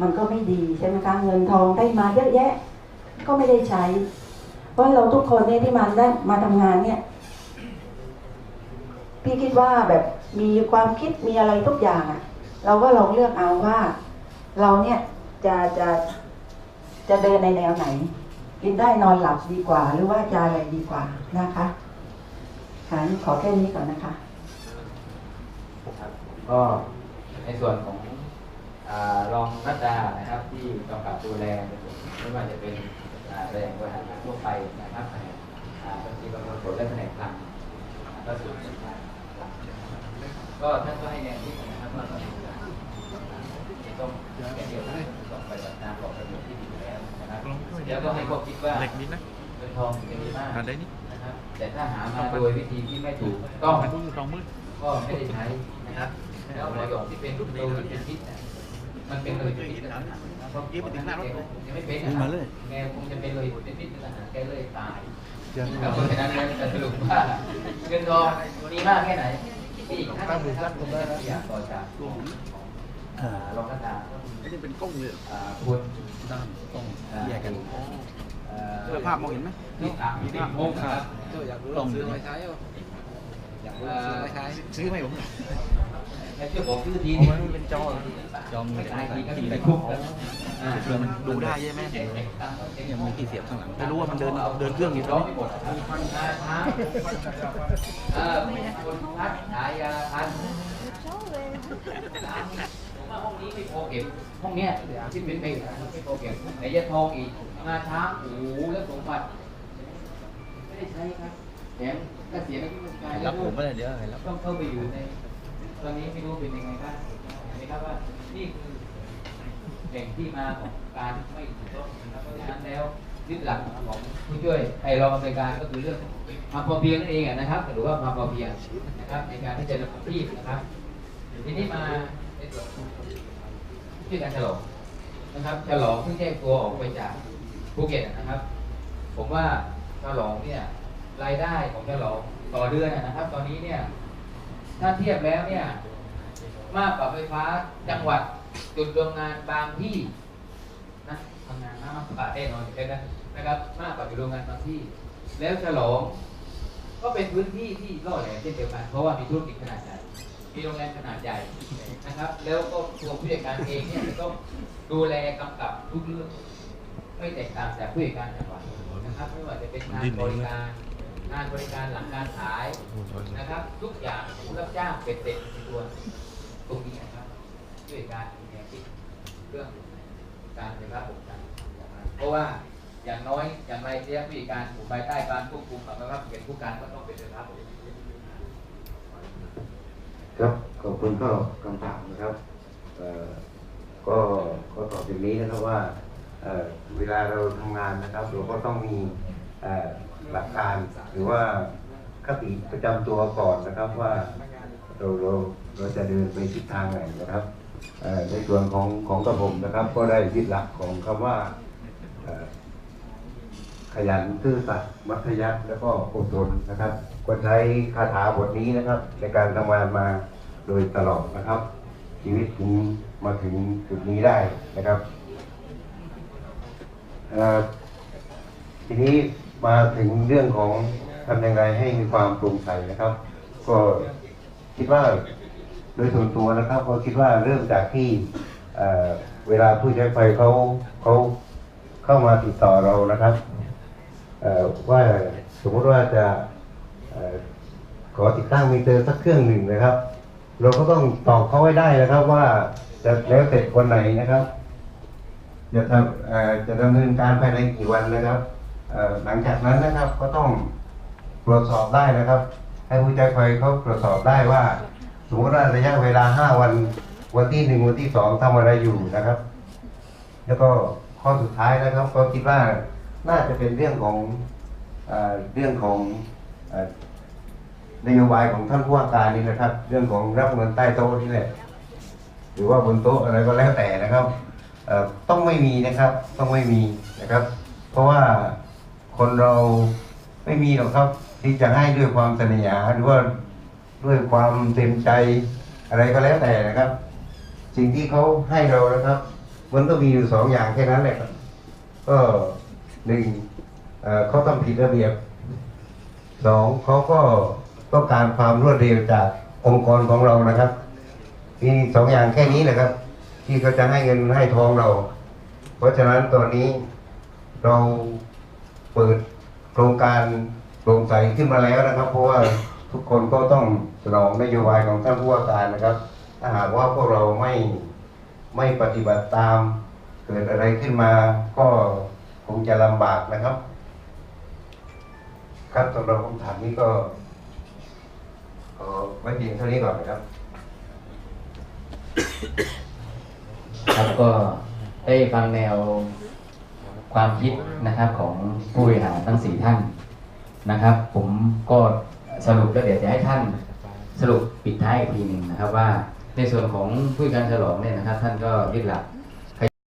มันก็ไม่ดีใช่ไหมคะเงินทองได้มาเยอะแยะ ก็ไม่ได้ใช้ เพราะเราทุกคนเนี่ยที่มาได้มาทำงานเนี่ยพี่คิดว่าแบบมีความคิดมีอะไรทุกอย่างอะเราก็ลองเลือกเอาว่า เราเนี่ยจะจะจะเดินในแนวไหน กินได้นอนหลับดีกว่า หรือว่าจะอะไรดีกว่านะคะค่ะขอแค่นี้ก่อนนะคะครับก็ในส่วนของ รองนัดดานะครับ ที่กำกับดูแลไม่ว่าจะเป็นอ่าแรงบริหารงานทั่วไปนะครับแผนกบัญชีประเมินผลและแผนกคลังก็ส่วนเป็นการหลักนะครับก็ท่านก็ให้แนวคิดนะครับว่าตอนนี้จะต้องแก้เกี่ยวกับต้องไปจัดการะเบียบที่ดีอยู่แล้วนะครับแล้วก็ให้พวกคิดว่าเล็กนิดนะเงินทองจะมีมากนได้นี่นะครับแต่ถ้าหามาโดยวิธีที่ไม่ถูกต้องก็ไม่ได้ใช้นะครับแล้วประโยคที่เป็นรูปโลหิตเป็นพิษ มันเป็นโลหิตเป็นพิษนะเพราะยิ้มไปถึงหน้ารถยังไม่เป็นนะครับแกคงจะเป็นโลหิตเป็นพิษเป็นทหารแกเลยตายครับเพราะฉะนั้นเนี่ยจะสรุปว่าเงินทองมีมากแค่ไหนมีอีกท่านหนึ่งครับผมได้อยากต่อจากของอ่ารองนักดาอันนี้เป็นกล้องเลยอ่าคุณด้านกล้องอ่าแยกกันเอ่อเสื้อผ้ามองเห็นไหมนี่อะมีภาพมงครับอยากรู้ลองซื้อมาใช้เหรออยากรู้ลองซื้อมาใช้ซื้อไหมผม มันเป็นจอเหรอจอมไม่ได้ทีก็กินมีไปไปคุคุกกอ๋อเพื่อมันดูได้ใช่ไหมเนี่ยมีที่เสียบข้างหลังไม่รู้ว่ามันเดินเดินเครื่องอยู่ตรงนี้เออคนพัดขายยาพันผมว่าห้องนี้ไม่พอเก็บห้องเนี้ยที่เป็นเป็นไม่พอเก็บไหนจะทองอีกงาช้างโอ้โหแล้วสมบัติไม่ได้ใช้ครับแถมก็เสียไม่ต้องการรับผมไม่ได้เดี๋ยวให้รับต้องเข้าไปอยู่ใน ตอนนี้ไม่รู้เป็นยังไงบ้างเห็นไหมครับว่านี่คือแหล่งที่มาของการไม่ถูกต้องนะครับเพราะฉะนั้นแล้วยึดหลักของผู้ช่วยไอ้รองอำนวยการก็คือเรื่องความพอเพียงนั่นเองนะครับ หรือว่าความพอเพียงนะครับ ในการที่จะดำเนินที่นะครับทีนี้มาในส่วนชื่อการฉลองนะครับฉลองเพิ่งแยกตัวออกไปจากภูเก็ตนะครับ ผมว่าฉลองเนี่ยรายได้ของฉลองต่อเดือนนะครับ ตอนนี้เนี่ย ถ้าเทียบแล้วเนี่ย มากกว่าไฟฟ้าจังหวัดจุดโรงงานบางที่นะทำงานมากกว่าแน่นอนอยู่แล้วนะนะครับ มากกว่าจุดโรงงานบางที่ แล้วฉลองก็เป็นพื้นที่ที่ล่อแหลมเช่นเดียวกันเพราะว่ามีธุรกิจขนาดใหญ่มีโรงแรมขนาดใหญ่นะครับ แล้วก็ตัวผู้จัดการเองเนี่ยจะต้องดูแลกำกับทุกเรื่องไม่แตกต่างจากผู้จัดการจังหวัดนะครับไม่ว่าจะเป็นงานบริการ งานบริการหลังการขายนะครับ ทุกอย่างผู้รับจ้างเป็นเต็มตัวตรงนี้นะครับด้วยการมีแนวคิดเรื่องการไฟฟ้าผมกันเพราะว่าอย่างน้อยอย่างไรเสียผู้จัดการอยู่ภายใต้การควบคุมของนะครับเป็นผู้การก็ต้องเป็นไฟฟ้าผมครับขอบคุณก็คำถามนะครับก็ก็ตอบอย่างนี้นะครับว่าเวลาเราทำงานนะครับ เราก็ต้องมี หลักการหรือว่าคติประจำตัวก่อนนะครับว่าเราเราเราจะเดินไปทิศทางไหนนะครับในส่วนของของกระผมนะครับ ก็ได้ยึดหลักของคำว่าขยันซื่อสัตย์มัธยัสถ์แล้วก็อดทนนะครับ ก็ใช้คาถาบทนี้นะครับ ในการทำงานมาโดยตลอดนะครับ ชีวิตถึงมาถึงจุดนี้ได้นะครับทีนี้ มาถึงเรื่องของทำอย่างไรให้มีความโปร่งใสนะครับ ก็คิดว่าโดยส่วนตัวนะครับก็คิดว่าเริ่มจากที่เเวลาผู้ใช้ไฟเขาเขาเข้ามาติดต่อเรานะครับว่าสมมติว่าจะอขอติดตั้งมิเตอร์สักเครื่องหนึ่งนะครับ เราก็ต้องตอบเขาไว้ได้นะครับว่าจะแล้วเสร็จวันไหนนะครับ จะทำจะดำเนินการภายในกี่วันนะครับ หลังจากนั้นนะครับก็ต้องตรวจสอบได้นะครับ ให้ผู้ใช้ไฟเขาตรวจสอบได้ว่าสมมติว่าระยะเวลาห้าวันวันที่หนึ่งวันที่สองทำอะไรอยู่นะครับ แล้วก็ข้อสุดท้ายนะครับ ก็คิดว่าน่าจะเป็นเรื่องของเอเรื่องของอนโยบายของท่านผู้ว่าการนี่นะครับ เรื่องของรับเงินใต้โต๊ะนี่แหละหรือว่าบนโต๊ะอะไรก็แล้วแต่นะครับต้องไม่มีนะครับ ต้องไม่มีนะครับ เพราะว่า คนเราไม่มีหรอกครับ ที่จะให้ด้วยความเสน่หาหรือว่าด้วยความเต็มใจอะไรก็แล้วแต่นะครับ สิ่งที่เขาให้เรานะครับ มันก็มีอยู่สองอย่างแค่นั้นแหละครับ ก็หนึ่งเอ่อเขาทำผิดระเบียบสองเขาก็ต้องการความรวดเร็วจากองค์กรของเรานะครับ มีสองอย่างแค่นี้แหละครับ ที่เขาจะให้เงินให้ทองเรา เพราะฉะนั้นตอนนี้เรา เปิดโครงการโปร่งใสขึ้นมาแล้วนะครับ เพราะว่าทุกคนก็ต้องสนองนโยบายของท่านผู้ว่าการนะครับ ถ้าหากว่าพวกเราไม่ไม่ปฏิบัติตาม เกิดอะไรขึ้นมาก็คงจะลำบากนะครับ ครับสำหรับคำถามนี้ก็ขอไว้เพียงเท่านี้ก่อนนะครับ ครับก็ได้ฟังแนว ความคิดนะครับของผู้บริหารทั้งสี่ท่านนะครับ ผมก็สรุปแล้วเดี๋ยวจะให้ท่านสรุปปิดท้ายอีกทีหนึ่งนะครับว่าในส่วนของผู้การฉลองเนี่ยนะครับ ท่านก็ยึดหลัก